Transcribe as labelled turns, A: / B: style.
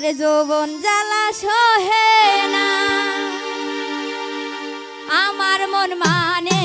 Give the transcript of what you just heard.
A: আরে যৌবন জ্বালা সহে না। আমার মন মানে